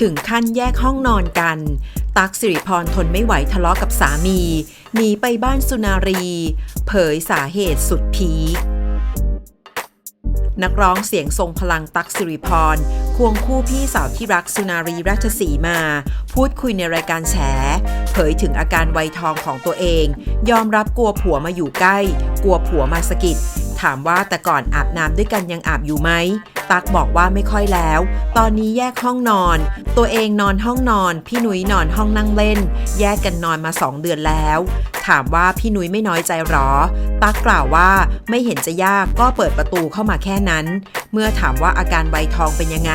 ถึงขั้นแยกห้องนอนกัน ตักสิริพรทนไม่ไหวทะเลาะกับสามี หนีไปบ้านสุนารี เผยสาเหตุสุดพีคนักร้องเสียงทรงพลังตักสิริพร ควงคู่พี่สาวที่รักสุนารีราชสีมา พูดคุยในรายการแฉ เผยถึงอาการวัยทองของตัวเอง ยอมรับกลัวผัวมาอยู่ใกล้ กลัวผัวมาสะกิด ถามว่าแต่ก่อนอาบน้ำด้วยกันยังอาบอยู่ไหม ตักบอกว่าไม่ค่อยแล้ว ตอนนี้แยกห้องนอน ตัวเองนอนห้องนอน พี่หนุ้ยนอนห้องนั่งเล่น แยกกันนอนมาสองเดือนแล้ว ถามว่าพี่นุ้ยไม่น้อยใจหรอ ตักกล่าวว่าไม่เห็นจะยากก็เปิดประตูเข้ามาแค่นั้น เมื่อถามว่าอาการใบทองเป็นยังไง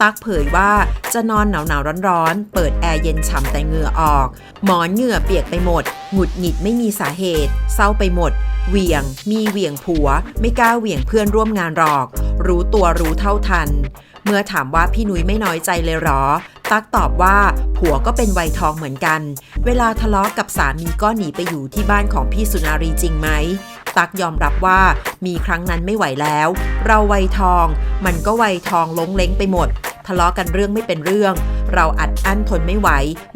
ตักเผยว่าจะนอนหนาวหนาวร้อนร้อนๆ เปิดแอร์เย็นฉ่ำแต่เหงื่อออก หมอนเหงื่อเปียกไปหมด หงุดหงิดไม่มีสาเหตุ เศร้าไปหมด เหวี่ยง มีเหวี่ยงผัว ไม่กล้าเหวี่ยงเพื่อนร่วมงานหรอก รู้ตัวรู้เท่าทัน เมื่อถามว่าพี่นุ้ยไม่น้อยใจเลยหรอ ตักตอบว่าผัวก็เป็นวัยทองเหมือนกัน เวลาทะเลาะกับสามีก็หนีไปอยู่ที่บ้านของพี่สุนารีจริงไหมตักยอมรับว่ามีครั้งนั้นไม่ไหวแล้ว เราวัยทอง มันก็วัยทองล้งเล้งไปหมด ทะเลาะกันเรื่องไม่เป็นเรื่อง เราอัดอั้นทนไม่ไหว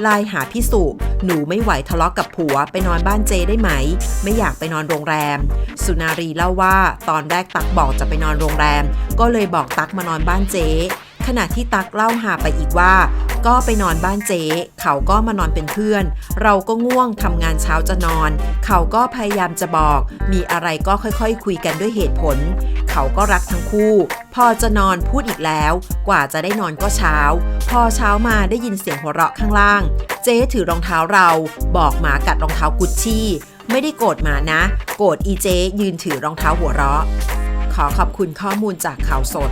ไลน์หาพี่สุ หนูไม่ไหวทะเลาะกับผัว ไปนอนบ้านเจได้ไหม ไม่อยากไปนอนโรงแรม สุนารีเล่าว่า ตอนแรกตักบอกจะไปนอนโรงแรม ก็เลยบอกตักมานอนบ้านเจขณะที่ตักเล่าหาไปอีกว่า ก็ไปนอนบ้านเจ๊เขาก็มานอนเป็นเพื่อน เราก็ง่วงทำงานเช้าจะนอน เขาก็พยายามจะบอก มีอะไรก็ค่อยๆ คุยกันด้วยเหตุผล เขาก็รักทั้งคู่ พอจะนอนพูดอีกแล้ว กว่าจะได้นอนก็เช้า พอเช้ามาได้ยินเสียงหัวเราะข้างล่าง เจ๊ถือรองเท้าเรา บอกหมากัดรองเท้ากุชชี่ไม่ได้โกรธหมานะ โกรธอีเจ๊ยืนถือรองเท้าหัวเราะ ขอขอบคุณข้อมูลจากข่าวสด